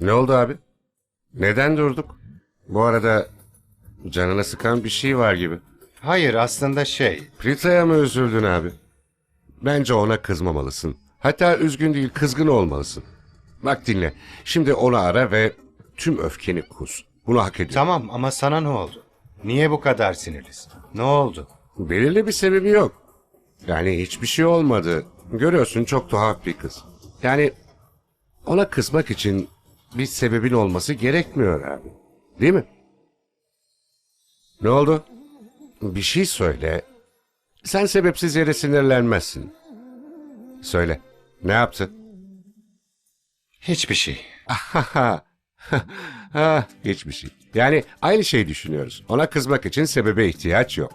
Ne oldu abi? Neden durduk? Bu arada canına sıkan bir şey var gibi. Hayır aslında şey, Prita'ya mı üzüldün abi? Bence ona kızmamalısın. Hatta üzgün değil kızgın olmalısın. Bak dinle. Şimdi onu ara ve tüm öfkeni kus. Bunu hak ediyor. tamam ama sana ne oldu? Niye bu kadar sinirlisin? Ne oldu? Belirli bir sebebi yok. Yani hiçbir şey olmadı. Görüyorsun çok tuhaf bir kız. Yani ona kızmak için bir sebebin olması gerekmiyor abi. Değil mi? Ne oldu? Bir şey söyle. Sen sebepsiz yere sinirlenmezsin. Söyle. Ne yaptı? Hiçbir şey. ha, hiçbir şey. Yani aynı şeyi düşünüyoruz. Ona kızmak için sebebe ihtiyaç yok.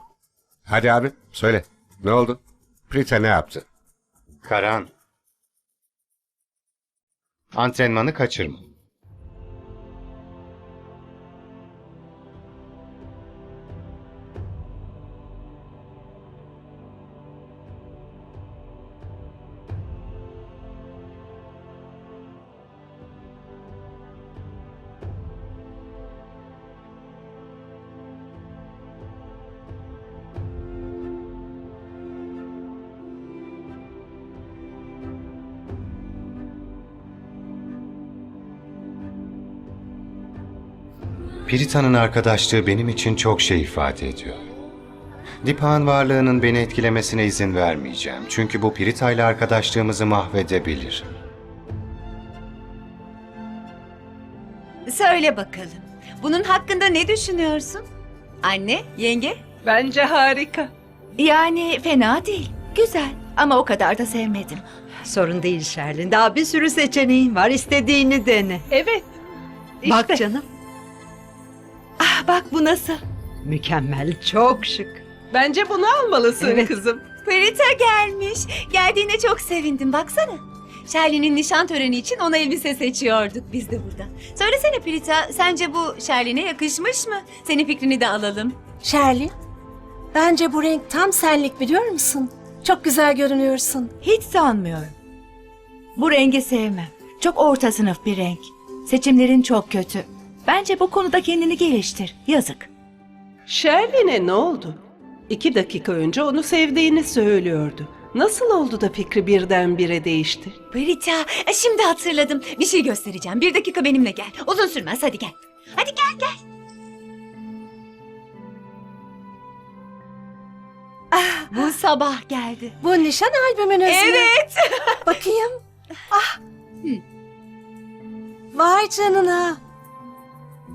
Hadi abi söyle. Ne oldu? Prita ne yaptı? Karan. Antrenmanı kaçırma. Pirita'nın arkadaşlığı benim için çok şey ifade ediyor. Dipak'ın varlığının beni etkilemesine izin vermeyeceğim. Çünkü bu Pirita ile arkadaşlığımızı mahvedebilir. Söyle bakalım. Bunun hakkında ne düşünüyorsun? Anne, yenge? Bence harika. Yani fena değil. Güzel ama o kadar da sevmedim. Sorun değil Şerlin. Daha bir sürü seçeneğin var. İstediğini dene. Evet. İşte. Bak canım. Bak bu nasıl? Mükemmel. Çok şık. Bence bunu almalısın Evet. kızım. Perita gelmiş. Geldiğine çok sevindim baksana. Şerli'nin nişan töreni için ona elbise seçiyorduk biz de burada. Söylesene Prita, sence bu Şerli'ne yakışmış mı? Senin fikrini de alalım. Shirley, bence bu renk tam senlik biliyor musun? Çok güzel görünüyorsun. Hiç sanmıyorum. Bu rengi sevmem. Çok orta sınıf bir renk. Seçimlerin çok kötü. Bence bu konuda kendini geliştir. Yazık. Şerlin'e ne oldu? İki dakika önce onu sevdiğini söylüyordu. Nasıl oldu da fikri birdenbire değişti? Prita, e, şimdi hatırladım. Bir şey göstereceğim. Bir dakika benimle gel. Uzun sürmez, hadi gel. Hadi gel gel. Bu sabah geldi. Bu nişan albümünüz mü? Evet. Bakayım. Ah. Vay canına.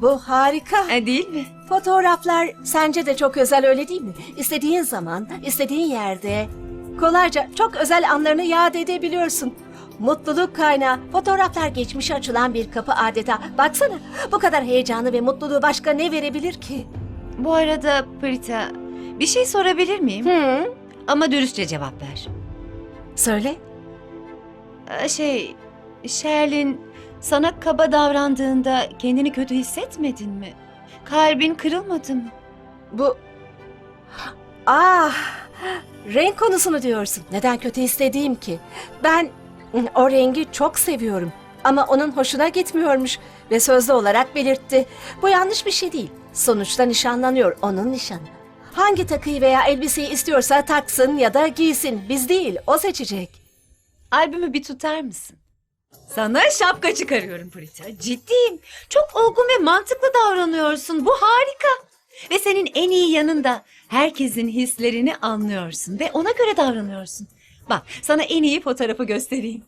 Bu harika. E, Değil mi? Fotoğraflar sence de çok özel öyle değil mi? İstediğin zaman, istediğin yerde kolayca çok özel anlarını yad edebiliyorsun. Mutluluk kaynağı. Fotoğraflar geçmişe açılan bir kapı adeta. Baksana bu kadar heyecanı ve mutluluğu başka ne verebilir ki? Bu arada Prita, bir şey sorabilir miyim? Hı? Ama dürüstçe cevap ver. Söyle. E, Şey, Sherlin sana kaba davrandığında kendini kötü hissetmedin mi? Kalbin kırılmadı mı? Bu... Ah! Renk konusunu diyorsun. Neden kötü istediğim ki? Ben o rengi çok seviyorum. Ama onun hoşuna gitmiyormuş ve sözlü olarak belirtti. Bu yanlış bir şey değil. Sonuçta nişanlanıyor onun nişanı. Hangi takıyı veya elbiseyi istiyorsa taksın ya da giysin. Biz değil, o seçecek. Albümü bir tutar mısın? Sana şapka çıkarıyorum Prita. Ciddiyim. Çok olgun ve mantıklı davranıyorsun. Bu harika. Ve senin en iyi yanında herkesin hislerini anlıyorsun ve ona göre davranıyorsun. Bak sana en iyi fotoğrafı göstereyim.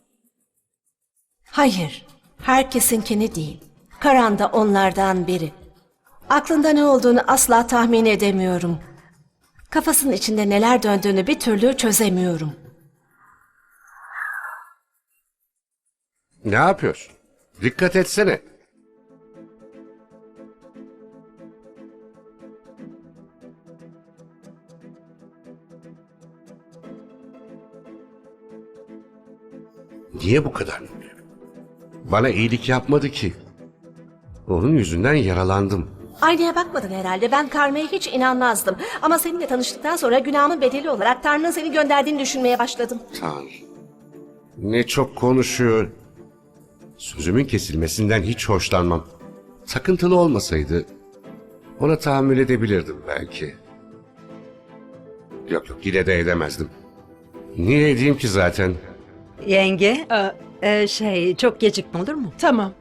Hayır, herkesinkini değil. Karan da onlardan biri. Aklında ne olduğunu asla tahmin edemiyorum. Kafasının içinde neler döndüğünü bir türlü çözemiyorum. Ne yapıyorsun? Dikkat etsene. Niye bu kadar? Bana iyilik yapmadı ki. Onun yüzünden yaralandım. Aynaya bakmadın herhalde. Ben karmaya hiç inanmazdım. Ama seninle tanıştıktan sonra günahımın bedeli olarak Tanrı'nın seni gönderdiğini düşünmeye başladım. Tanrı. Ne çok konuşuyor. Sözümün kesilmesinden hiç hoşlanmam. Takıntılı olmasaydı ona tahammül edebilirdim belki. Yok yok yine de edemezdim. Niye edeyim ki zaten? Yenge, Aa, e, şey çok gecikme olur mu? tamam.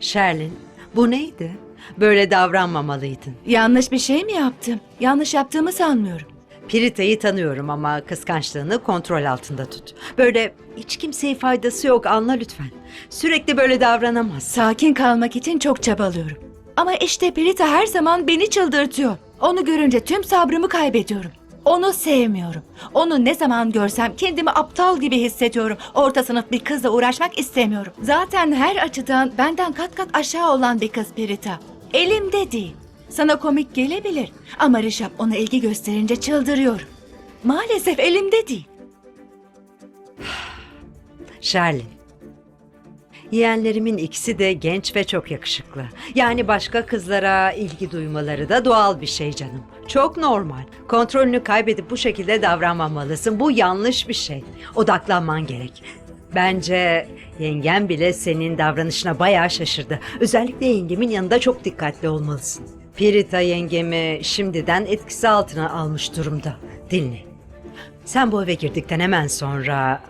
Sherlin, bu neydi? Böyle davranmamalıydın. Yanlış bir şey mi yaptım? Yanlış yaptığımı sanmıyorum. Pirita'yı tanıyorum ama kıskançlığını kontrol altında tut. Böyle hiç kimseye faydası yok anla lütfen. Sürekli böyle davranamaz. Sakin kalmak için çok çabalıyorum. Ama işte Perita her zaman beni çıldırtıyor. Onu görünce tüm sabrımı kaybediyorum. Onu sevmiyorum. Onu ne zaman görsem kendimi aptal gibi hissediyorum. Orta sınıf bir kızla uğraşmak istemiyorum. Zaten her açıdan benden kat kat aşağı olan bir kız Perita. Elimde değil. Sana komik gelebilir ama Rişap ona ilgi gösterince çıldırıyorum. Maalesef elimde değil. Sherlin. Yeğenlerimin ikisi de genç ve çok yakışıklı. Yani başka kızlara ilgi duymaları da doğal bir şey canım. Çok normal. Kontrolünü kaybedip bu şekilde davranmamalısın. Bu yanlış bir şey. Odaklanman gerek. Bence yengem bile senin davranışına bayağı şaşırdı. Özellikle yengemin yanında çok dikkatli olmalısın. Pirita yengemi şimdiden etkisi altına almış durumda. Dinle. Sen bu eve girdikten hemen sonra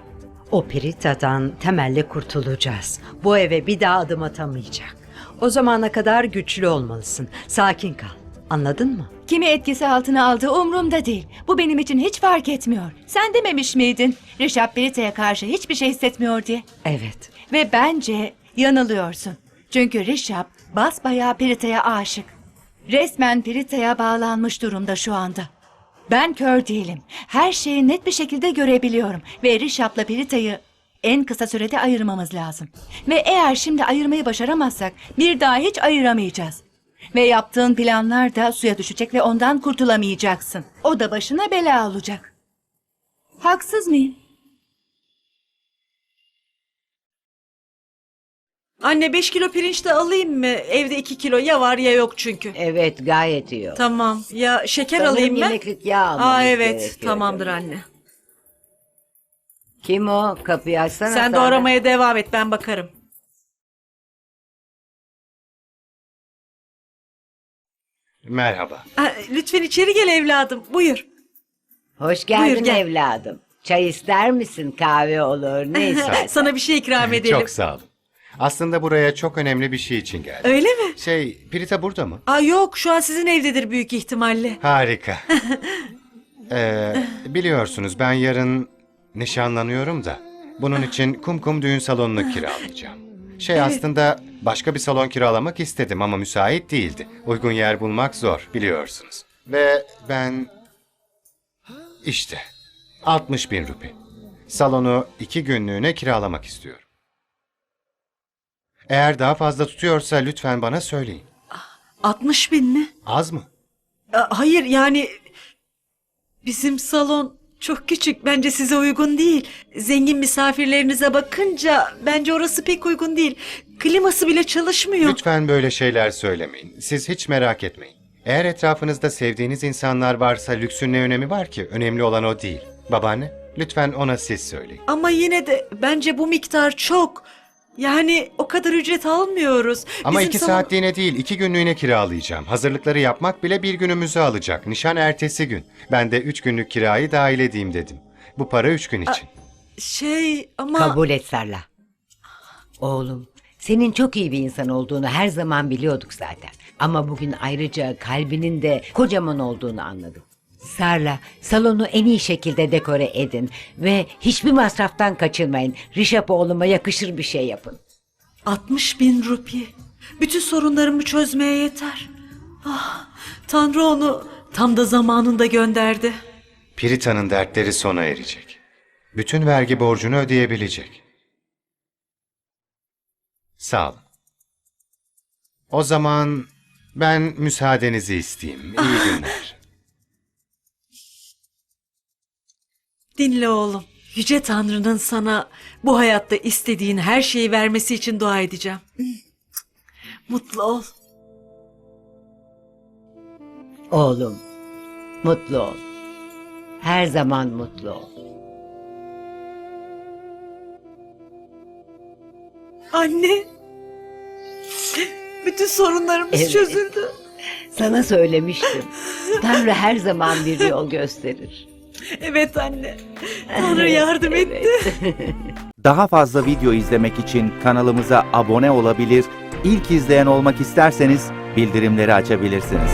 o Pirita'dan temelle kurtulacağız. Bu eve bir daha adım atamayacak. O zamana kadar güçlü olmalısın. Sakin kal. Anladın mı? Kimi etkisi altına aldığı umurumda değil. Bu benim için hiç fark etmiyor. Sen dememiş miydin? Rişap Perita'ya karşı hiçbir şey hissetmiyor diye. Evet. Ve bence yanılıyorsun. Çünkü Rişap basbayağı Perita'ya aşık. Resmen Perita'ya bağlanmış durumda şu anda. Ben kör değilim. Her şeyi net bir şekilde görebiliyorum. Ve Rişap'la Perita'yı en kısa sürede ayırmamız lazım. Ve eğer şimdi ayırmayı başaramazsak bir daha hiç ayıramayacağız. Ve yaptığın planlar da suya düşecek ve ondan kurtulamayacaksın. O da başına bela olacak. Haksız mıyım? Anne 5 kilo pirinç de alayım mı? Evde 2 kilo ya var ya yok çünkü. Evet gayet iyi. Tamam. Ya şeker Sanırım alayım mı? yemeklik yağ almamız Aa evet. gerekiyor. Tamamdır anne. Kim o? Kapıyı açsana. Sen Sara. doğramaya devam et ben bakarım. Merhaba. Aa, lütfen içeri gel evladım. Buyur. Hoş geldin Buyur, gel. evladım. Çay ister misin? Kahve olur. Ne istersen. Sana bir şey ikram edelim. Çok sağ olun. Aslında buraya çok önemli bir şey için geldim. Öyle mi? Şey, Pirita burada mı? Aa yok şu an sizin evdedir büyük ihtimalle. Harika. Ee, biliyorsunuz ben yarın nişanlanıyorum da. Bunun için Kumkum düğün salonunu kiralayacağım. Şey aslında başka bir salon kiralamak istedim ama müsait değildi. Uygun yer bulmak zor biliyorsunuz. Ve ben işte 60 bin rupi. Salonu iki günlüğüne kiralamak istiyorum. Eğer daha fazla tutuyorsa lütfen bana söyleyin. 60 bin mi? Az mı? Hayır yani bizim salon çok küçük. Bence size uygun değil. Zengin misafirlerinize bakınca bence orası pek uygun değil. Kliması bile çalışmıyor. Lütfen böyle şeyler söylemeyin. Siz hiç merak etmeyin. Eğer etrafınızda sevdiğiniz insanlar varsa lüksün ne önemi var ki? Önemli olan o değil. Babaanne, lütfen ona siz söyleyin. Ama yine de bence bu miktar çok. Yani o kadar ücret almıyoruz. Ama Bizim iki salon- saatliğine değil, iki günlüğüne kiralayacağım. Hazırlıkları yapmak bile bir günümüzü alacak. Nişan ertesi gün. Ben de üç günlük kirayı dahil edeyim dedim. Bu para üç gün için. Şey ama... Kabul et Sarla. Oğlum, senin çok iyi bir insan olduğunu her zaman biliyorduk zaten. Ama bugün ayrıca kalbinin de kocaman olduğunu anladım. Sarla, salonu en iyi şekilde dekore edin ve hiçbir masraftan kaçırmayın. Rişap oğluma yakışır bir şey yapın. 60 bin rupi. Bütün sorunlarımı çözmeye yeter. Ah, Tanrı onu tam da zamanında gönderdi. Pirita'nın dertleri sona erecek. Bütün vergi borcunu ödeyebilecek. Sağ olun. O zaman ben müsaadenizi isteyeyim. İyi günler. Dinle oğlum. Yüce Tanrı'nın sana bu hayatta istediğin her şeyi vermesi için dua edeceğim. Mutlu ol. Oğlum, mutlu ol. Her zaman mutlu ol. Anne. Bütün sorunlarımız Evet. çözüldü. Sana söylemiştim. Tanrı her zaman bir yol gösterir. Evet anne. Tanrı yardım etti. Daha fazla video izlemek için kanalımıza abone olabilir, ilk izleyen olmak isterseniz bildirimleri açabilirsiniz.